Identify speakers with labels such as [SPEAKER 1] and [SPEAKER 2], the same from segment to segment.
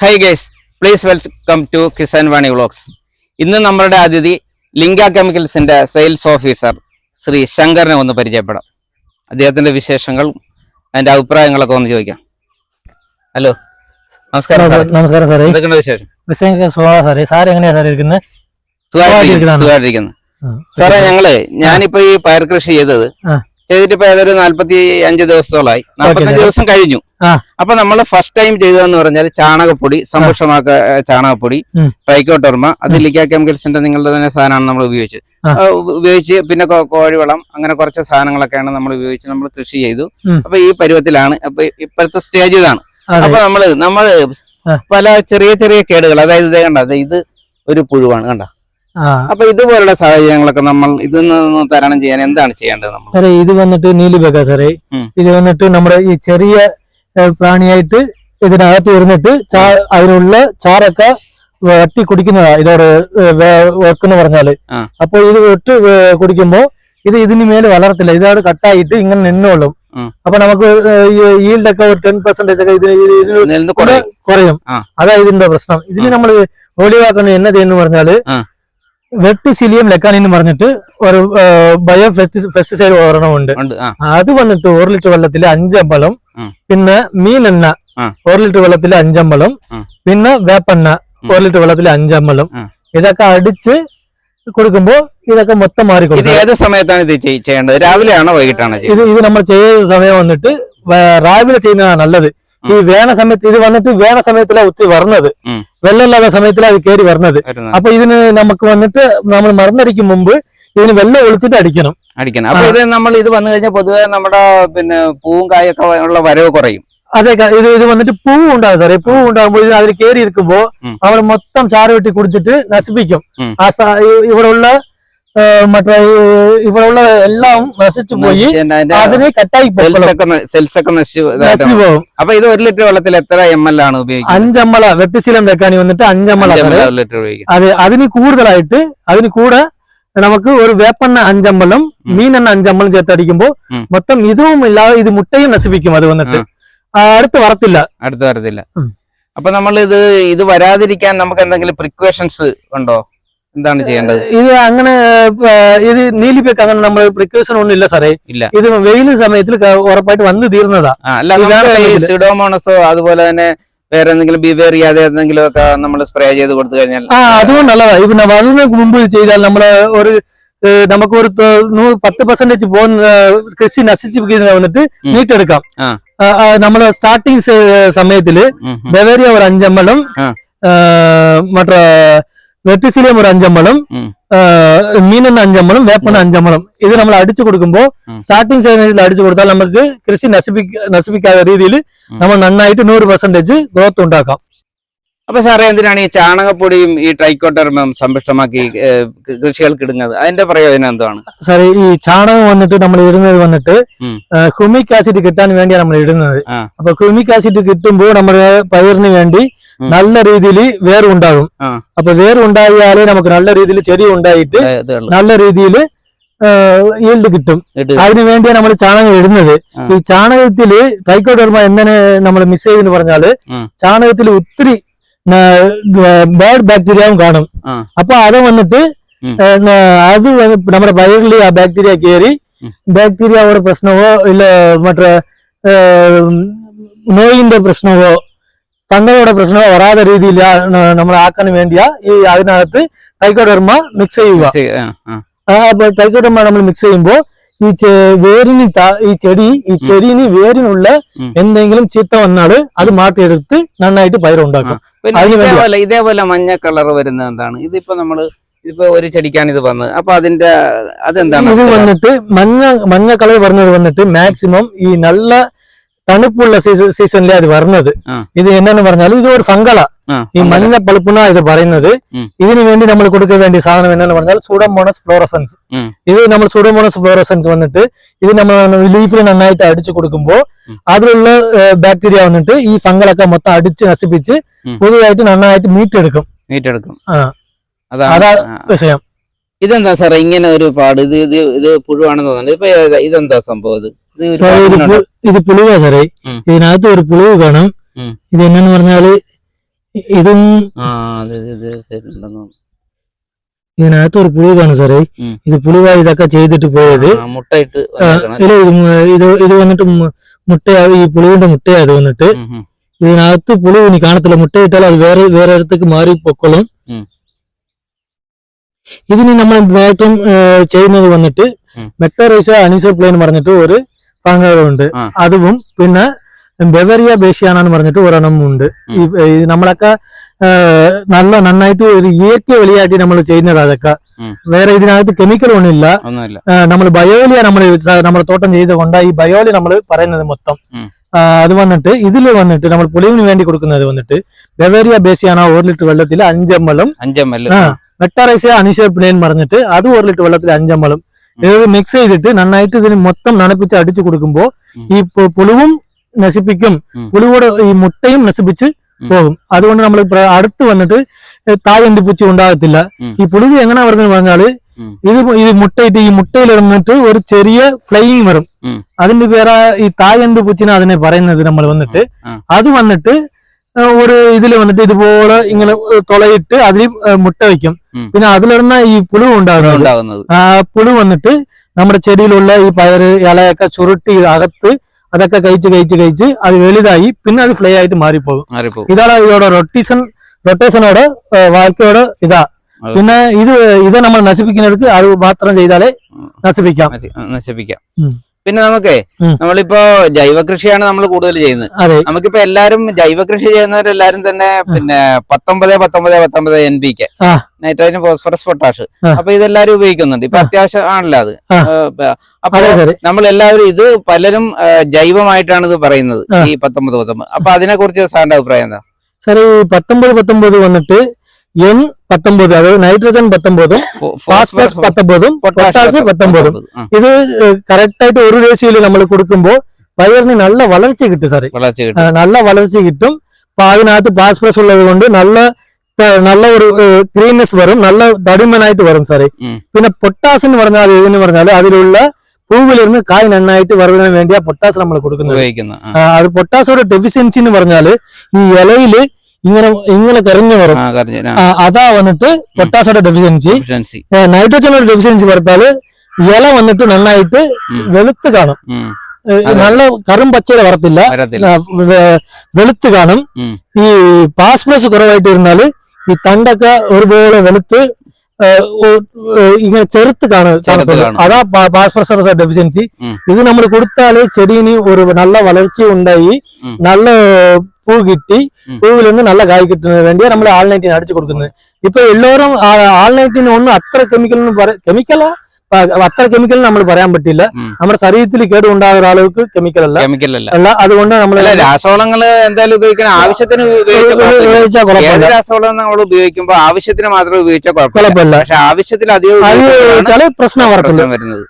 [SPEAKER 1] Hi guys please welcome to Kisan Vani vlogs ഇന്ന് നമ്മളുടെ അതിഥി ലിങ്ക കെമിക്കൽസിന്റെ സെയിൽസ് ഓഫീസർ ശ്രീ ശങ്കറിനെ ഒന്ന് പരിചയപ്പെടാം. അദ്ദേഹത്തിന്റെ വിശേഷങ്ങൾ അതിന്റെ അഭിപ്രായങ്ങളൊക്കെ ഒന്ന് ചോദിക്കാം. ഹലോ നമസ്കാരം.
[SPEAKER 2] നമസ്കാരം സാറേ.
[SPEAKER 1] എന്തൊക്കെയുണ്ട് വിശേഷം?
[SPEAKER 2] സുഖമാണ് സാറേ? സാർ ഇരിക്കുന്നത്?
[SPEAKER 1] സുഖമായിട്ടിരിക്കുന്നു ഞങ്ങൾ ഞാനിപ്പോ ഈ പയർ കൃഷി ചെയ്തത് ചെയ്തിട്ടിപ്പോ ഏതൊരു നാല്പത്തി അഞ്ച് ദിവസത്തോളായി
[SPEAKER 2] നാല്പത്തഞ്ച്
[SPEAKER 1] ദിവസം കഴിഞ്ഞു. അപ്പൊ നമ്മൾ ഫസ്റ്റ് ടൈം ചെയ്തതെന്ന് പറഞ്ഞാൽ ചാണകപ്പൊടി സമ്പുഷ്ടമാക്ക ചാണകപ്പൊടി ട്രൈക്കോട്ടോർമ അത് ലിക്ക കെമിക്കൽസിന്റെ നിങ്ങളുടെ തന്നെ സാധനമാണ് നമ്മൾ ഉപയോഗിച്ചത്. ഉപയോഗിച്ച് പിന്നെ കോഴിവളം അങ്ങനെ കുറച്ച് സാധനങ്ങളൊക്കെയാണ് നമ്മൾ ഉപയോഗിച്ച് നമ്മൾ കൃഷി ചെയ്തു. അപ്പൊ ഈ പരുവത്തിലാണ് അപ്പൊ ഇപ്പോഴത്തെ സ്റ്റേജ് ഇതാണ്. അപ്പൊ നമ്മൾ
[SPEAKER 2] നമ്മൾ
[SPEAKER 1] പല ചെറിയ ചെറിയ കേടുകൾ അതായത് ഇതേ കണ്ട ഇത് ഒരു പുഴുവാണ് കണ്ട? അപ്പൊ ഇതുപോലുള്ള സാഹചര്യങ്ങളൊക്കെ നമ്മൾ ഇതിൽ നിന്ന് തരണം ചെയ്യാൻ എന്താണ് ചെയ്യേണ്ടത് നമ്മൾ?
[SPEAKER 2] സാറേ ഇത് വന്നിട്ട് നീലിബക്ക സാറേ. ഇത് വന്നിട്ട് നമ്മുടെ ഈ ചെറിയ പ്രാണിയായിട്ട് ഇതിനകത്ത് ഇരുന്നിട്ട് ചാ അതിനുള്ള ചാറൊക്കെ വെട്ടി കുടിക്കുന്നതാ. ഇതോട് വെക്കെന്ന്
[SPEAKER 1] പറഞ്ഞാൽ.
[SPEAKER 2] അപ്പൊ ഇത് വിട്ട് കുടിക്കുമ്പോ ഇത് ഇതിന് മേലെ വളരത്തില്ല ഇതോട് കട്ടായിട്ട് ഇങ്ങനെ നിന്നോളും. അപ്പൊ നമുക്ക് ഈൽഡൊക്കെ ഒരു ടെൻ പെർസെന്റേജ് ഒക്കെ ഇതിന്
[SPEAKER 1] കുറയും.
[SPEAKER 2] അതാ ഇതിന്റെ പ്രശ്നം. ഇതിന് നമ്മൾ ഒഴിവാക്കണം എന്നാ ചെയ്യുന്നു പറഞ്ഞാൽ
[SPEAKER 1] ആ.
[SPEAKER 2] വെട്ടിസിലിയം ലെക്കാനിന്ന് പറഞ്ഞിട്ട് ഒരു ബയോ ഫെസ്റ്റിസൈഡ് ഒരെണ്ണമുണ്ട് അത് വന്നിട്ട് ഒരു ലിറ്റർ വെള്ളത്തിൽ അഞ്ചമ്പളം. പിന്നെ മീൻ
[SPEAKER 1] എണ്ണ
[SPEAKER 2] ഒരു ലിറ്റർ വെള്ളത്തിൽ അഞ്ചമ്പളം. പിന്നെ വേപ്പെണ്ണ ഒരു ലിറ്റർ വെള്ളത്തിൽ അഞ്ചമ്പളം. ഇതൊക്കെ അടിച്ച് കൊടുക്കുമ്പോ ഇതൊക്കെ മൊത്തം മാറിക്കൊടുക്കും
[SPEAKER 1] ഏത് സമയത്താണ് ഇത് ചെയ്യേണ്ടത് രാവിലെയാണോ വൈകിട്ടാണോ
[SPEAKER 2] ഇത് ഇത് നമ്മൾ ചെയ്യുന്ന സമയം വന്നിട്ട് രാവിലെ ചെയ്യുന്നതാണ് നല്ലത് ഈ വേണ സമയത്ത് ഇത് വന്നിട്ട് വേണ സമയത്തിലാണ് ഒത്തിരി വരുന്നത്. വെള്ളമില്ലാത്ത സമയത്തിലാണ് അത് കയറി വരുന്നത്. അപ്പൊ ഇതിന് നമുക്ക് വന്നിട്ട് നമ്മൾ മറന്നടിക്കും മുമ്പ് ഇതിന് വെള്ളം ഒളിച്ചിട്ട് അടിക്കണം.
[SPEAKER 1] അടിക്കണം. അപ്പൊ ഇത് നമ്മൾ ഇത് വന്നു കഴിഞ്ഞാൽ പൊതുവെ നമ്മുടെ പിന്നെ പൂവും കായൊക്കെ ഉള്ള വരവ് കുറയും.
[SPEAKER 2] അതെ ഇത് ഇത് വന്നിട്ട് പൂ ഉണ്ടാകും സാറേ. പൂ ഉണ്ടാകുമ്പോൾ ഇത് അതിൽ കയറി ഇരിക്കുമ്പോ. അവൾ മൊത്തം ചാറ് വെട്ടി കുടിച്ചിട്ട് നശിപ്പിക്കും. ആ ഉള്ള മറ്റേ ഈ- ഇവിടെ ഉള്ള എല്ലാം നശിച്ചു പോയി. അതിന് കട്ടായി
[SPEAKER 1] സെൽസ്
[SPEAKER 2] പൊക്കോളും.
[SPEAKER 1] ഒക്കെ ന- സെൽസ് ഒക്കെ നശിച്ചു
[SPEAKER 2] പോകും.
[SPEAKER 1] അപ്പൊ ഇത് ഒരു ലിറ്റർ വെള്ളത്തിൽ എത്ര എം എൽ ആണ് ഉപയോഗിക്കുന്നത്?
[SPEAKER 2] അഞ്ചമ്മള വെട്ടിശീലം വെക്കാനി വന്നിട്ട് അഞ്ചമ്മള
[SPEAKER 1] ലിറ്റർ അതെ
[SPEAKER 2] അത് അതിന് കൂടുതലായിട്ട് അതിന് കൂടെ നമുക്ക് ഒരു വേപ്പെണ്ണ അഞ്ചമ്പലം മീനെണ്ണ അഞ്ചമ്പലം ചേർത്തടിക്കുമ്പോ. മൊത്തം ഇതും ഇല്ലാതെ ഇത് മുട്ടയും നശിപ്പിക്കും അത് വന്നിട്ട്. അടുത്ത് വറത്തില്ല.
[SPEAKER 1] അടുത്ത് വരത്തില്ല. അപ്പൊ നമ്മൾ ഇത് ഇത് വരാതിരിക്കാൻ നമുക്ക് എന്തെങ്കിലും പ്രിക്കോഷൻസ് ഉണ്ടോ? എന്താണ് ചെയ്യേണ്ടത്?
[SPEAKER 2] ഇത് അങ്ങനെ ഇത് നീലിപ്പേക്ക് അങ്ങനെ നമ്മൾ പ്രിക്കോഷൻ ഒന്നും ഇല്ല സാറേ.
[SPEAKER 1] ഇല്ല.
[SPEAKER 2] ഇത് വെയിൽ സമയത്തിൽ ഉറപ്പായിട്ട് വന്ന് തീർന്നതാ.
[SPEAKER 1] സിഡോമോണസോ അതുപോലെ തന്നെ വേറെ എന്തെങ്കിലും ബിവേർ ചെയ്യാതെ എന്തെങ്കിലും ഒക്കെ നമ്മൾ സ്പ്രേ ചെയ്ത് കൊടുത്തു കഴിഞ്ഞാൽ
[SPEAKER 2] ആ അതുകൊണ്ട് നല്ലതാ. ഇപ്പൊ വരുന്നതിന് മുമ്പ് ചെയ്താൽ നമ്മൾ ഒരു നമുക്ക് ഒരു നൂറ് പത്ത് പെർസെന്റേജ് പോകുന്ന കൃഷി നശിച്ചിരിക്കുന്ന വന്നിട്ട്. നീട്ടെടുക്കാം. നമ്മൾ സ്റ്റാർട്ടിങ്
[SPEAKER 1] സമയത്തിൽ.
[SPEAKER 2] ബവേരിയ ഒരു അഞ്ചമ്പളം മറ്റേ വെറ്റിസിലിയം ഒരു അഞ്ചമ്പളം
[SPEAKER 1] മീൻ
[SPEAKER 2] എന്ന അഞ്ചമ്പളം വേപ്പണ അഞ്ചമ്പളം. ഇത് നമ്മൾ അടിച്ചു കൊടുക്കുമ്പോൾ
[SPEAKER 1] സ്റ്റാർട്ടിംഗ്
[SPEAKER 2] സ്റ്റാർട്ടിങ് സമയത്തിൽ അടിച്ചു കൊടുത്താൽ നമുക്ക് കൃഷി നശിപ്പിക്ക നശിപ്പിക്കാത്ത രീതിയിൽ. നമ്മൾ നന്നായിട്ട് നൂറ് പെർസെന്റേജ് ഗ്രോത്ത് ഉണ്ടാക്കാം.
[SPEAKER 1] അപ്പൊ സാറേ എന്തിനാണ് ഈ ചാണകപ്പൊടിയും ഈ ട്രൈക്കോട്ടർമം സമ്പുഷ്ടമാക്കി കൃഷികൾക്ക് ഇടുന്നത്? അതിന്റെ പ്രയോജനം എന്താണ്?
[SPEAKER 2] സാറേ ഈ ചാണകം വന്നിട്ട് നമ്മൾ ഇടുന്നത് വന്നിട്ട് ഹ്യൂമിക് ആസിഡ് കിട്ടാൻ വേണ്ടിയാണ് നമ്മൾ ഇടുന്നത്. അപ്പൊ ഹ്യൂമിക് ആസിഡ് കിട്ടുമ്പോൾ നമ്മുടെ പയറിന് വേണ്ടി. നല്ല രീതിയിൽ വേറുണ്ടാകും. അപ്പൊ വേറുണ്ടായാലേ നമുക്ക് നല്ല രീതിയിൽ ചെടി ഉണ്ടായിട്ട്. നല്ല രീതിയിൽ ഈൽഡ് കിട്ടും അതിനു വേണ്ടിയാണ് നമ്മൾ ചാണകം ഇടുന്നത്. ഈ ചാണകത്തിൽ ട്രൈക്കോഡർമ എങ്ങനെ നമ്മൾ മിസ് ചെയ്തെന്ന്
[SPEAKER 1] പറഞ്ഞാൽ.
[SPEAKER 2] ചാണകത്തിൽ ഒത്തിരി ബാഡ് ബാക്ടീരിയയും കാണും. അപ്പൊ അത് വന്നിട്ട് അത് നമ്മുടെ പയറിൽ ആ ബാക്ടീരിയ കയറി. ബാക്ടീരിയയുടെ പ്രശ്നമോ ഇല്ല മറ്റേ നോയിന്റെ പ്രശ്നമോ ഫംഗയുടെ പ്രശ്നം വരാത്ത രീതിയിൽ നമ്മൾ ആക്കാൻ വേണ്ടിയാ ഈ അതിനകത്ത് ട്രൈക്കോഡർമ മിക്സ് ചെയ്യുക. ട്രൈക്കോഡർമ നമ്മൾ മിക്സ് ചെയ്യുമ്പോൾ ഈ വേരിന് ഈ ചെടി ഈ ചെടിന് വേരിനുള്ള. എന്തെങ്കിലും ചീത്ത വന്നാൽ അത് മാറ്റിയെടുത്ത് നന്നായിട്ട് പയറുണ്ടാക്കും.
[SPEAKER 1] ഇതേപോലെ ഇതേപോലെ മഞ്ഞ കളർ വരുന്നത് എന്താണ്? ഇതിപ്പോ നമ്മൾ ഇതിപ്പോ ഒരു ചെടിക്കാണ് ഇത് വന്നത്. അപ്പൊ അതിന്റെ അതെന്താണ്?
[SPEAKER 2] ഇത് വന്നിട്ട് മഞ്ഞ മഞ്ഞ കളർ പറഞ്ഞത് വന്നിട്ട് മാക്സിമം ഈ നല്ല തണുപ്പുള്ള സീസണിലെ അത് വരുന്നത്. ഇത് എന്നു പറഞ്ഞാൽ ഇത് ഒരു ഫംഗള ഈ മഞ്ഞ പളുപ്പുന്ന ഇത് പറയുന്നത് ഇതിനു വേണ്ടി നമ്മൾ കൊടുക്കാൻ വേണ്ടി സാധനം എന്നാന്ന് പറഞ്ഞാൽ സൂഡോമോണസ് ഫ്ലോറസൻസ് ഇത് നമ്മൾ സൂഡോമോണസ് ഫ്ലോറസൻസ് വന്നിട്ട് ഇത് നമ്മൾ ലീഫിൽ നന്നായിട്ട് അടിച്ചു കൊടുക്കുമ്പോൾ. അതിലുള്ള ബാക്ടീരിയ വന്നിട്ട് ഈ ഫംഗളൊക്കെ മൊത്തം അടിച്ച് നശിപ്പിച്ച്. പുതുതായിട്ട് നന്നായിട്ട് മീറ്റെടുക്കും.
[SPEAKER 1] മീറ്റെടുക്കും.
[SPEAKER 2] മീറ്റ്
[SPEAKER 1] അതാണ്.
[SPEAKER 2] അതാ വിഷയം.
[SPEAKER 1] ഇതെന്താ സാറേ ഇങ്ങനെ ഒരു പാട്? ഇത് ഇത് പുഴുവാണെന്ന് തോന്നുന്നത് ഇപ്പൊ ഇതെന്താ സംഭവം
[SPEAKER 2] സാറേ, ഇത്? പു- ഇത് പുളിവാ സാറേ
[SPEAKER 1] ഉം.
[SPEAKER 2] ഇതിനകത്ത് ഒരു പുളിവ് കാണും
[SPEAKER 1] ഉം.
[SPEAKER 2] ഇത് എന്നു പറഞ്ഞാൽ ഇതും
[SPEAKER 1] ആ അത് ഇത് ഇത് ശരിയുണ്ടെന്ന് തോന്നുന്നു.
[SPEAKER 2] ഇതിനകത്ത് ഒരു പുളിവ് കാണും സാറേ
[SPEAKER 1] ഉം.
[SPEAKER 2] ഇത് പുളിവായി ഇതൊക്കെ ചെയ്തിട്ട് പോയത്
[SPEAKER 1] ആ, മുട്ടയിട്ട്
[SPEAKER 2] ആ,
[SPEAKER 1] വന്നേക്കണ.
[SPEAKER 2] ഇല്ല ഇത് മു- ഇത് ഇത് വന്നിട്ട് മു- മുട്ടയാ ഈ പുളിവിന്റെ മുട്ടയാ ഇത് വന്നിട്ട്
[SPEAKER 1] ഉം, ഉം.
[SPEAKER 2] ഇതിനകത്ത് പുളി ഇനി കാണത്തില്ല മുട്ടയിട്ടാൽ അത് വേറെ വേറെ ഇടത്തേക്ക് മാറി പൊക്കോളും
[SPEAKER 1] ഉം.
[SPEAKER 2] ഇതിന് നമ്മൾ ഏറ്റവും ചെയ്യുന്നത് വന്നിട്ട്
[SPEAKER 1] ഉം.
[SPEAKER 2] മെട്ടറൈസ അനീസോപ്ലേ എന്ന് പറഞ്ഞിട്ട് ഒരു
[SPEAKER 1] ആ.
[SPEAKER 2] അതും പിന്നെ ബെവറിയ ബേഷിയാണെന്ന് പറഞ്ഞിട്ട് ഒരെണ്ണം ഉണ്ട്. ഈ നമ്മളൊക്കെ നല്ല നന്നായിട്ട് ഒരു ഇയற்கை വഴിയായിട്ട് നമ്മൾ ചെയ്യുന്നത് അതൊക്കെ. വേറെ ഇതിനകത്ത് കെമിക്കൽ ഒന്നുമില്ല.
[SPEAKER 1] ഒന്നുമില്ല.
[SPEAKER 2] നമ്മൾ ബയോലിയ നമ്മൾ നമ്മുടെ തോട്ടം ചെയ്ത് കൊണ്ട് ഈ ബയോലി നമ്മൾ പറയുന്നത് മൊത്തം. അത് വന്നിട്ട് ഇതിൽ വന്നിട്ട് നമ്മൾ പുളിവിന് വേണ്ടി കൊടുക്കുന്നത് വന്നിട്ട് ബെവേരിയ ബേസിയാണ് ഒരു ലിറ്റർ വെള്ളത്തിൽ അഞ്ചമ്മളും. മെട്ടാറൈസ അനിഷ പ്ലെയിൻ പറഞ്ഞിട്ട് അത് ഒരു ലിറ്റർ വെള്ളത്തിൽ അഞ്ചമ്മളും ഇത് മിക്സ് ചെയ്തിട്ട് നന്നായിട്ട് ഇതിന് മൊത്തം നനപ്പിച്ച് അടിച്ചു
[SPEAKER 1] കൊടുക്കുമ്പോൾ
[SPEAKER 2] ഈ പുളുവും നശിപ്പിക്കും.
[SPEAKER 1] ഉം.
[SPEAKER 2] ഈ മുട്ടയും നശിപ്പിച്ച് പോകും. അതുകൊണ്ട് നമ്മൾ അടുത്ത് വന്നിട്ട് തായന്തി പൂച്ച ഉണ്ടാകത്തില്ല. ഈ പുളുതി എങ്ങനെ വരുന്നത്
[SPEAKER 1] പറഞ്ഞാൽ.
[SPEAKER 2] ഇത് ഇത് മുട്ടയിട്ട് ഈ മുട്ടയിൽ ഇരുന്നിട്ട് ഒരു ചെറിയ ഫ്ലൈയിങ് വരും. അതിന്റെ പേരാ ഈ തായന്ത് പൂച്ചിനെ അതിനെ പറയുന്നത് നമ്മൾ വന്നിട്ട്. അത് വന്നിട്ട് ഒരു ഇതിൽ വന്നിട്ട് ഇതുപോലെ ഇങ്ങനെ തുളയിട്ട് അതിൽ മുട്ട വയ്ക്കും. പിന്നെ അതിലിടുന്ന ഈ പുഴു ഉണ്ടാകുന്നത് ആ പുഴു വന്നിട്ട് നമ്മുടെ ചെടിയിലുള്ള ഈ പയറ് ഇലയൊക്കെ ചുരുട്ടി അകത്ത് അതൊക്കെ കഴിച്ച് കഴിച്ച് കഴിച്ച് അത് വലുതായി പിന്നെ അത് ഫ്ലൈ ആയിട്ട് മാറിപ്പോകും. ഇതാണ് ഇതോടെ റൊട്ടീസൺ റൊട്ടേഷനോട് വാഴ്ക്കയോട് ഇതാ. പിന്നെ ഇത് ഇത് നമ്മൾ നശിപ്പിക്കുന്നവർക്ക് അത് മാത്രം ചെയ്താലേ നശിപ്പിക്കാം.
[SPEAKER 1] നശിപ്പിക്കാം. പിന്നെ നമുക്കേ നമ്മളിപ്പോ ജൈവ കൃഷിയാണ് നമ്മൾ കൂടുതൽ ചെയ്യുന്നത്. നമുക്കിപ്പോ എല്ലാരും ജൈവ കൃഷി ചെയ്യുന്നവരെല്ലാരും തന്നെ പിന്നെ പത്തൊമ്പത് പത്തൊമ്പത് പത്തൊമ്പത് N P K. Nitrogen phosphorus potash. അപ്പൊ ഇതെല്ലാരും ഉപയോഗിക്കുന്നുണ്ട്. ഇപ്പൊ അത്യാവശ്യം ആണല്ലോ അത്. അപ്പൊ നമ്മൾ എല്ലാവരും ഇത് പലരും ജൈവമായിട്ടാണ് ഇത് പറയുന്നത്. ഈ പത്തൊമ്പത് പത്തൊമ്പത്. അപ്പൊ അതിനെ കുറിച്ച് സാറിന്റെ അഭിപ്രായം എന്താ?
[SPEAKER 2] സാറേ ഈ പത്തൊമ്പത് പത്തൊമ്പത് വന്നിട്ട് എൻ പത്തൊമ്പത് അതായത് നൈട്രജൻ പത്തൊമ്പതും
[SPEAKER 1] ഫോ-
[SPEAKER 2] ഫോസ്ഫറസ് പത്തൊമ്പതും പൊട്ടാസ് പത്തൊമ്പതും
[SPEAKER 1] ആ,
[SPEAKER 2] ഇത് കറക്റ്റ് ആയിട്ട് ഒരു രേഷ്യോയിൽ നമ്മൾ കൊടുക്കുമ്പോൾ പയറിന് നല്ല വളർച്ച കിട്ടും സാറേ
[SPEAKER 1] വളർച്ച
[SPEAKER 2] ആ,
[SPEAKER 1] കിട്ടും
[SPEAKER 2] നല്ല വളർച്ച കിട്ടും അപ്പൊ അതിനകത്ത് ഫാസ്ഫറസ് ഉള്ളത് കൊണ്ട് നല്ല ആ, നല്ല ഒരു ഗ്രീൻനെസ് വരും നല്ല തടിമനായിട്ട് വരും സാറേ
[SPEAKER 1] ഉം.
[SPEAKER 2] പിന്നെ പൊട്ടാസ് എന്ന് പറഞ്ഞാൽ ഇതെന്ന് പറഞ്ഞാൽ അതിലുള്ള പൂവിലിരുന്ന് കായ് നന്നായിട്ട് വരുന്നതിന് വേണ്ടിയാ പൊട്ടാസ് നമ്മൾ കൊടുക്കുന്നത്
[SPEAKER 1] ഉപയോഗിക്കുന്ന ആ.
[SPEAKER 2] ആ, അത് പൊട്ടാസോടെ ഡെഫിഷ്യൻസി എന്ന് പറഞ്ഞാൽ ഈ ഇലയിൽ ഇങ്ങനെ ഇങ്ങനെ കരിഞ്ഞു വരും അതാ വന്നിട്ട് പൊട്ടാസോടെ ഡെഫിഷ്യൻസി നൈട്രോജനോട് ഡെഫിഷ്യൻസി വരുത്താൽ ഇല വന്നിട്ട് നന്നായിട്ട്. വെളുത്ത് കാണും. നല്ല കറും പച്ചയുടെ വരത്തില്ല. വെളുത്ത് കാണും. ഈ പാസ്പ്ലസ് കുറവായിട്ട് ഇരുന്നാൽ ഈ തണ്ടൊക്കെ ഒരുപോലെ വെളുത്ത് ഇങ്ങനെ ചെറുത്ത് കാണും. അതാ പാസ്പ്രസ് ഡെഫിഷ്യൻസി. ഇത് നമ്മൾ കൊടുത്താൽ ചെടീന് ഒരു നല്ല വളർച്ച ഉണ്ടായി നല്ല പൂ കിട്ടി
[SPEAKER 1] ഉം.
[SPEAKER 2] പൂവിൽ നിന്ന് നല്ല കായ് കിട്ടുന്നതിന് വേണ്ടിയാ നമ്മൾ ആൾ നൈറ്റിന് അടിച്ചു കൊടുക്കുന്നത് ഇപ്പൊ എല്ലാവരും ആൾ നൈറ്റിന് ഒന്നും അത്ര കെമിക്കൽ കെമിക്കലാ അത്ര കെമിക്കൽ നമ്മൾ പറയാൻ പറ്റില്ല. നമ്മുടെ ശരീരത്തിൽ കേടുണ്ടാകുന്ന ആളുകൾക്ക് കെമിക്കൽ അല്ല.
[SPEAKER 1] കെമിക്കൽ അല്ല.
[SPEAKER 2] അല്ല അതുകൊണ്ട് നമ്മൾ
[SPEAKER 1] രാസവളങ്ങൾ എന്തായാലും ഉപയോഗിക്കണം. ആവശ്യത്തിന് ഉപയോഗിച്ചാൽ കുഴപ്പമില്ല.
[SPEAKER 2] ഉപയോഗിച്ചാൽ
[SPEAKER 1] രാസവളം നമ്മൾ ഉപയോഗിക്കുമ്പോൾ ആവശ്യത്തിന് മാത്രം ഉപയോഗിച്ചാൽ കുഴപ്പമില്ല. പക്ഷെ ആവശ്യത്തിൽ
[SPEAKER 2] അധികം പ്രശ്നം
[SPEAKER 1] വരുന്നത്.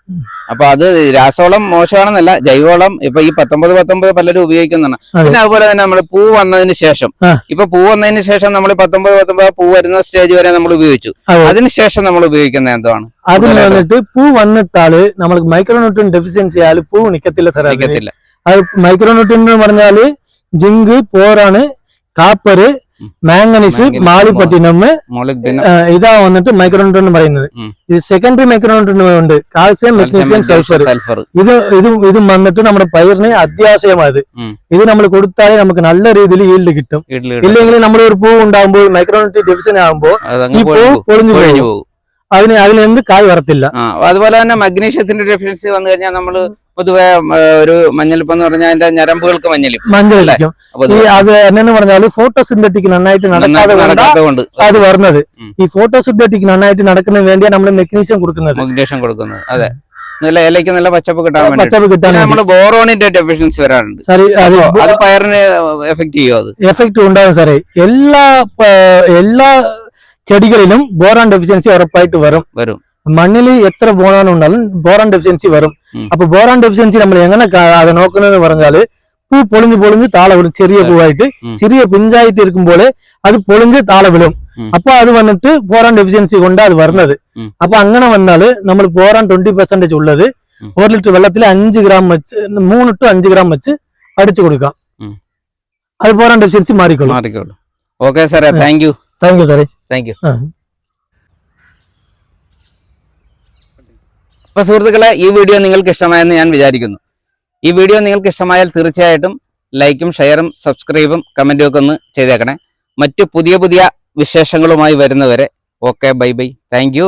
[SPEAKER 1] അപ്പൊ അത് രാസവളം മോശമാണെന്നല്ല ജൈവവളം ഇപ്പൊ ഈ പത്തൊമ്പത് പത്തൊമ്പത് പലരും
[SPEAKER 2] ഉപയോഗിക്കുന്നുണ്ട്.
[SPEAKER 1] പിന്നെ അതുപോലെ തന്നെ നമ്മൾ പൂ വന്നതിന് ശേഷം. ഇപ്പൊ പൂ വന്നതിന് ശേഷം നമ്മൾ പത്തൊമ്പത് പത്തൊമ്പത് പൂ വരുന്ന സ്റ്റേജ് വരെ നമ്മൾ ഉപയോഗിച്ചു.
[SPEAKER 2] അതെ.
[SPEAKER 1] അതിനുശേഷം നമ്മൾ ഉപയോഗിക്കുന്ന എന്താണ്
[SPEAKER 2] അതിന് വന്നിട്ട് പൂ വന്നിട്ടാൽ നമ്മൾക്ക് മൈക്രോന്യൂട്രിയൻ ഡെഫിഷ്യൻസി ആയാലും പൂ നിക്കത്തില്ല സാർ അത് മൈക്രോന്യൂട്രിയൻ എന്ന് പറഞ്ഞാൽ ജിങ്ക് പോറാണ് കാപ്പറ്. മാംഗനീസ് മാളിപ്പറ്റിനം ഇതാ വന്നിട്ട് മൈക്രോന്യൂട്രിയൻ എന്ന് പറയുന്നത്. ഇത് സെക്കൻഡറി മൈക്രോന്യൂട്രിയൻ ഉണ്ട് കാൽസ്യം മെഗ്നീഷ്യം സൾഫർ. ഇത് ഇത് ഇത് വന്നിട്ട് നമ്മുടെ പയറിന് അത്യാവശ്യമായത്. ഇത് നമ്മൾ കൊടുത്താലേ നമുക്ക് നല്ല രീതിയിൽ ഈൽഡ് കിട്ടും. ഇല്ലെങ്കിൽ നമ്മൾ ഒരു പൂ ഉണ്ടാകുമ്പോൾ മൈക്രോന്യൂട്രി ഡെഫിഷ്യൻ ആകുമ്പോൾ ഈ പൂ പൊളിഞ്ഞു പോകും. അതിന് അതിലെന്ത് കായ് വരത്തില്ല.
[SPEAKER 1] അതുപോലെ തന്നെ മഗ്നീഷ്യത്തിന്റെ ഡെഫിഷ്യൻസി വന്നു കഴിഞ്ഞാൽ നമ്മൾ പൊതുവെ ഒരു മഞ്ഞളിപ്പം എന്ന് പറഞ്ഞാൽ അതിന്റെ ഞരമ്പുകൾക്ക് മഞ്ഞളിപ്പ്. മഞ്ഞളിക്കും
[SPEAKER 2] ഈ അത് എന്നു പറഞ്ഞാൽ ഫോട്ടോസിന്തറ്റിക് നന്നായിട്ട് നടക്കാതെ കൊണ്ടാ. അത് വരുന്നത് ഈ ഫോട്ടോസിന്തറ്റിക് നന്നായിട്ട് നടക്കുന്നതിന് വേണ്ടിയാണ് നമ്മൾ മെഗ്നീഷ്യം കൊടുക്കുന്നത്.
[SPEAKER 1] മഗ്നീഷ്യം കൊടുക്കുന്നത്. അതെ. നല്ല ഇലയ്ക്ക് നല്ല പച്ചപ്പ് കിട്ടാൻ
[SPEAKER 2] പച്ചപ്പ് കിട്ടാൻ
[SPEAKER 1] നമ്മൾ നമ്മൾ ബോറോണിന്റെ ഡെഫിഷ്യൻസി വരാറുണ്ട്
[SPEAKER 2] അത്
[SPEAKER 1] പയറിന് എഫക്ട് ചെയ്യും അത്?
[SPEAKER 2] എഫക്ട് ഉണ്ടാവും സാറേ. എല്ലാ എല്ലാ ചെടികളിലും ബോറാൻ ഡെഫിഷ്യൻസി ഉറപ്പായിട്ട് വരും
[SPEAKER 1] വരും
[SPEAKER 2] മണ്ണിൽ എത്ര ബോറാൻ ഉണ്ടാലും ബോറാൻ ഡെഫിഷ്യൻസി വരും
[SPEAKER 1] ഉം.
[SPEAKER 2] അപ്പൊ ബോറാൻ ഡെഫിഷ്യൻസി നമ്മൾ എങ്ങനെ കാ- അത് നോക്കുന്നതെന്ന് പറഞ്ഞാൽ പൂ പൊളിഞ്ഞ് പൊളിഞ്ഞ് താള വിടും ചെറിയ
[SPEAKER 1] അതെ.
[SPEAKER 2] പൂവായിട്ട്
[SPEAKER 1] ഉം.
[SPEAKER 2] ചെറിയ പിഞ്ചായിട്ട് ഇരിക്കുമ്പോൾ അത് പൊളിഞ്ഞ് താള വിടും
[SPEAKER 1] ഉം.
[SPEAKER 2] അപ്പൊ അത് വന്നിട്ട് ബോറാൻ ഡെഫിഷ്യൻസി കൊണ്ടാ അത് വരുന്നത്
[SPEAKER 1] ഉം.
[SPEAKER 2] അപ്പൊ അങ്ങനെ വന്നാൽ നമ്മൾ ബോറാൻ ട്വന്റി പെർസെന്റേജ് ഉള്ളത്
[SPEAKER 1] ഉം.
[SPEAKER 2] ഒരു ലിറ്റർ വെള്ളത്തിൽ അഞ്ച് ഗ്രാം വെച്ച് മൂന്ന് ടു അഞ്ച് ഗ്രാം വെച്ച് അടിച്ചു കൊടുക്കാം
[SPEAKER 1] ഉം.
[SPEAKER 2] അത്
[SPEAKER 1] താങ്ക് യു
[SPEAKER 2] സാറേ.
[SPEAKER 1] Thank you. അപ്പൊ സുഹൃത്തുക്കളെ ഈ വീഡിയോ നിങ്ങൾക്ക് ഇഷ്ടമായെന്ന് ഞാൻ വിചാരിക്കുന്നു. ഈ വീഡിയോ നിങ്ങൾക്ക് ഇഷ്ടമായാൽ തീർച്ചയായിട്ടും ലൈക്കും ഷെയറും സബ്സ്ക്രൈബും കമന്റും ഒക്കെ ഒന്ന് ചെയ്തേക്കണേ. മറ്റു പുതിയ പുതിയ വിശേഷങ്ങളുമായി വരുന്നവരെ ഓക്കെ ബൈ ബൈ. താങ്ക്